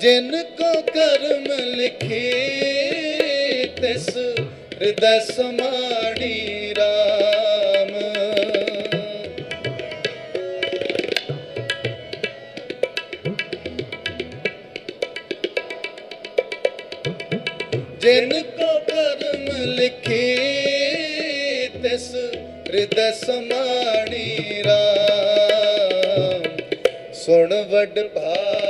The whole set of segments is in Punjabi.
ਜਿਨ ਕੋ ਕਰਮ ਲਿਖੇ, ਤਿਸ ਹਿਰਦੈ ਸਮਾਣੀ ਰਾਮ। ਜਿਨ ਕੋ ਕਰਮ ਲਿਖੇ, ਤਿਸ ਹਿਰਦੈ ਸਮਾਣੀ ਰਾਮ। ਸੁਣ ਵੱਡ ਭਾਗਿਆ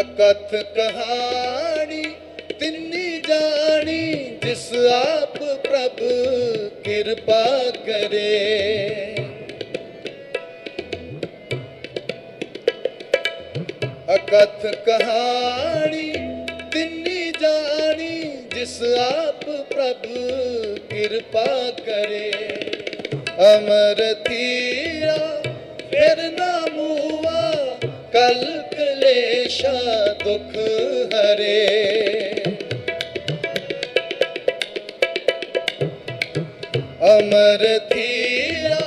ਅਕਥ ਕਹਾਣੀ, ਤਿੰਨੀ ਜਾਣੀ, ਜਿਸ ਆਪ ਪ੍ਰਭ ਕਿਰਪਾ ਕਰੇ। ਅਕਥ ਕਹਾਣੀ, ਤਿੰਨੀ ਜਾਣੀ, ਜਿਸ ਆਪ ਪ੍ਰਭ ਕਿਰਪਾ ਕਰੇ। ਅਮਰ ਥੀਆ ਫਿਰ ਨਾ ਮੂਆ, ਕਲ ਕਲੇਸ਼ਾ ਦੁਖ ਹਰੇ। ਅਮਰ ਥੀਆ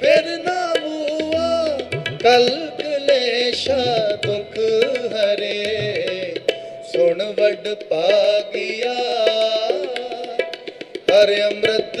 ਫਿਰ ਨਾ ਮੂਆ ਕਲ ਕਲੇਸ਼ਾ ਦੁਖ ਹਰੇ। ਸੁਣ ਵਡ ਪਾਗਿਆ ਹਰ ਅੰਮ੍ਰਿਤ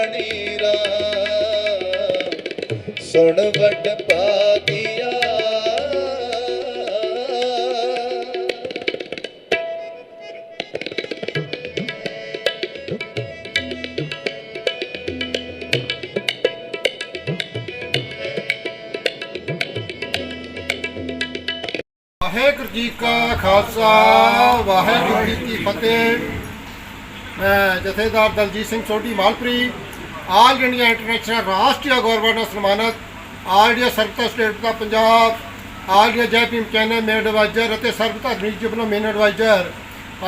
ਸੁਣ ਵੱਡ ਭਾਗਿਆ ਵਾਹਿਗੁਰੂ ਜੀ ਕਾ ਖਾਲਸਾ, ਵਾਹਿਗੁਰੂ ਜੀ ਕੀ ਫਤਿਹ। ਮੈਂ ਜਥੇਦਾਰ Daljit Singh Sodhi Malpuri all India international ਰਾਸ਼ਟਰੀ ਗੌਰਵ ਸਨਮਾਨਿਤ, ਆਲ ਇੰਡੀਆ ਸਰਬਤਾ ਸਟੇਟ ਦਾ Punjab, all India Jai channel main adviser ਅਤੇ ਸਰਬ ਧਾਰਮਿਕ ਜਬਨੋ ਮੇਨ ਐਡਵਾਈਜ਼ਰ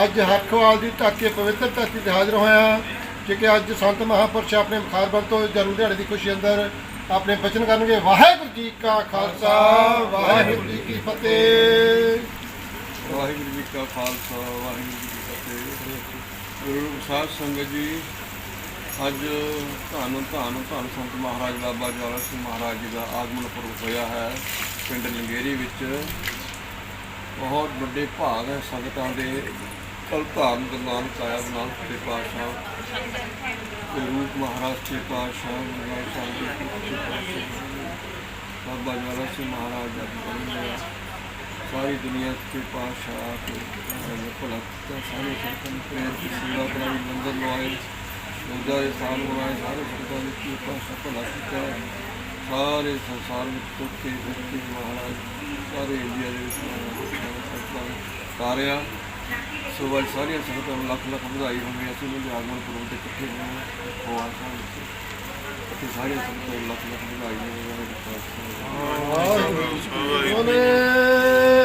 ਅੱਜ ਹਰਖਵਾਲ ਦੀ ਧਰਤੀ ਪਵਿੱਤਰ ਧਰਤੀ ਤੇ ਹਾਜ਼ਰ ਹੋਇਆ, ਕਿ ਅੱਜ ਸੰਤ ਮਹਾਪੁਰਸ਼ ਆਪਣੇ ਮੁਖਾਰਬੰਦ ਤੋਂ ਜਨਮ ਦਿਹਾੜੇ ਦੀ ਖੁਸ਼ੀ ਅੰਦਰ ਆਪਣੇ ਬਚਨ ਕਰਨਗੇ। ਵਾਹਿਗੁਰੂ ਜੀ ਕਾ ਖਾਲਸਾ, ਵਾਹਿਗੁਰੂ ਜੀ ਕੀ ਫਤਿਹ। ਵਾਹਿਗੁਰੂ ਜੀ ਕਾ ਖਾਲਸਾ, ਵਾਹਿਗੁਰੂ ਜੀ ਕੀ ਫਤਿਹ। ਗੁਰੂ ਸਾਹਿਬ ਸੰਗਤ ਜੀ ਅੱਜ ਧੰਨ ਧੰਨ ਧੰਨ ਸੰਤ ਮਹਾਰਾਜ ਬਾਬਾ ਜਵਾਲਾ ਸਿੰਘ ਮਹਾਰਾਜ ਜੀ ਦਾ ਆਗਮਨ ਪੁਰਬ ਹੋਇਆ ਹੈ ਪਿੰਡ ਲੰਗੇਰੀ ਵਿੱਚ। ਬਹੁਤ ਵੱਡੇ ਭਾਗ ਹੈ ਸੰਗਤਾਂ ਦੇ। ਕਲ ਧਾਰਨ ਦਰਨਾਨ ਕਾਇਆ ਬਨਾਨ ਦੇ ਪਾਤਸ਼ਾਹ। ਤੇ ਰੂਪ ਮਹਾਰਾਜ ਦੇ ਪਾਤਸ਼ਾਹ, ਗੁਰੂ ਸਾਹਿਬ ਦੇ ਬਾਬਾ ਜਵਾਲਾ ਸਿੰਘ ਮਹਾਰਾਜ ਦਾ ਜਨਮ ਸਾਰੀ ਦੁਨੀਆ ਤੇ ਪਾਤਸ਼ਾਹ ਕੇ ਭਲਾ ਕੀਤਾ ਸਾਰੇ ਸੰਤਾਂ ਨੂੰ ਪ੍ਰੇਰ ਸੇਵਾ ਕਰਾਈ ਲੰਗਰ ਲਵਾਏ। ਦੂਜਾ ਇਹ ਸਾਲ ਮਨਾਏ ਸਾਰੇ ਸਿੱਖਾਂ ਦੀ ਕਿਰਪਾ ਸਫਲ ਹਸਤਿਆ ਸਾਰੇ ਸੰਸਾਰ ਵਿੱਚ ਸੁੱਖੇ ਸੁੱਖੇ ਮਹਾਰਾਜ ਸਾਰੇ ਇੰਡੀਆ ਦੇ ਵਿੱਚ ਸਾਰਿਆ ਸੋ ਅੱਜ ਸਾਰੀਆਂ ਸੰਗਤਾਂ ਨੂੰ ਲੱਖ ਲੱਖ ਵਧਾਈ ਹੋਵੇ ਅਸੀਂ ਨੂੰ ਆਗਮਨ ਪੁਰਬ ਤੇ ਇਕੱਠੇ ਹੋਏ ਹੋ ਆਸਾਂ ਤੇ ਸਾਰੀਆਂ ਸੰਗਤਾਂ ਨੂੰ ਲੱਖ ਲੱਖ ਵਧਾਈ ਹੋਵੇ ਵਾਹਿਗੁਰੂ ਸਾਹਿਬ